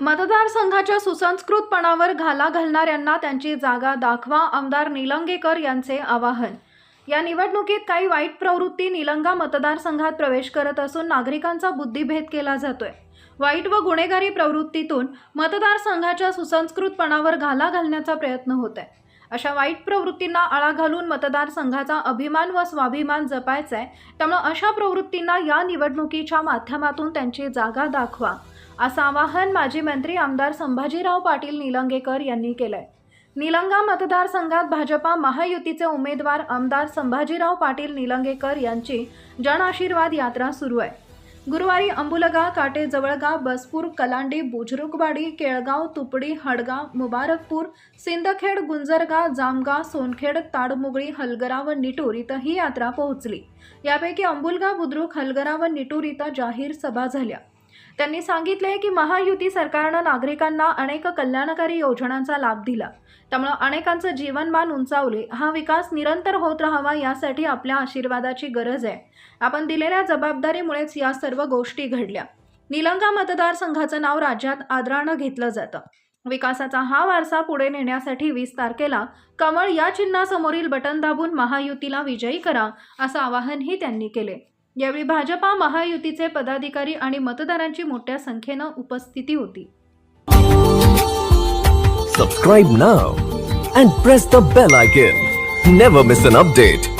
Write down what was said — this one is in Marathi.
मतदारसंघाच्या सुसंस्कृतपणावर घाला घालणाऱ्यांना त्यांची जागा दाखवा आमदार निलंगेकर यांचे आवाहन. या निवडणुकीत काही वाईट प्रवृत्ती निलंगा मतदारसंघात प्रवेश करत असून नागरिकांचा बुद्धिभेद केला जातोय. वाईट व गुन्हेगारी प्रवृत्तीतून मतदारसंघाच्या सुसंस्कृतपणावर घाला घालण्याचा प्रयत्न होत आहे अशा वाईट प्रवृत्तींना आळा घालून मतदारसंघाचा अभिमान व स्वाभिमान जपायचा आहे त्यामुळे अशा प्रवृत्तींना या निवडणुकीच्या माध्यमातून त्यांची जागा दाखवा. असं आवाहन माजी मंत्री आमदार संभाजीराव पाटील निलंगेकर यांनी केलंय. निलंगा मतदारसंघात भाजपा महायुतीचे उमेदवार आमदार संभाजीराव पाटील निलंगेकर यांची जनआशीर्वाद यात्रा सुरू आहे. गुरुवारी अंबुलगा काटे जवळगा बसपूर कलांडी बुजुर्गवाडी केळगाव तुपडी हडगाव मुबारकपूर सिंदखेड गुंजरगा जामगा सोनखेड ताडमुगळी हलगरा व निटूर इथं ही यात्रा पोहोचली. यापैकी अंबुलगा बुद्रुक हलगरा व निटूर इथं जाहीर सभा झाल्या. त्यांनी सांगितले की महायुती सरकारनं नागरिकांना अनेक कल्याणकारी योजनांचा लाभ दिला. त्यामुळं अनेकांचं जीवनमान उंचावले. हा विकास निरंतर होत राहावा यासाठी आपल्या आशीर्वादाची गरज आहे. आपण दिलेल्या जबाबदारीमुळेच या सर्व गोष्टी घडल्या. निलंगा मतदारसंघाचं नाव राज्यात आदरानं घेतलं जातं. विकासाचा हा वारसा पुढे नेण्यासाठी वीस तारखेला कमळ या चिन्हासमोरील बटन दाबून महायुतीला विजयी करा असं आवाहनही त्यांनी केले. यावेळी भाजपा महायुतीचे पदाधिकारी आणि मतदारांची मोठ्या संख्येनं उपस्थिती होती. सबस्क्राईब ना and press the bell icon never miss an update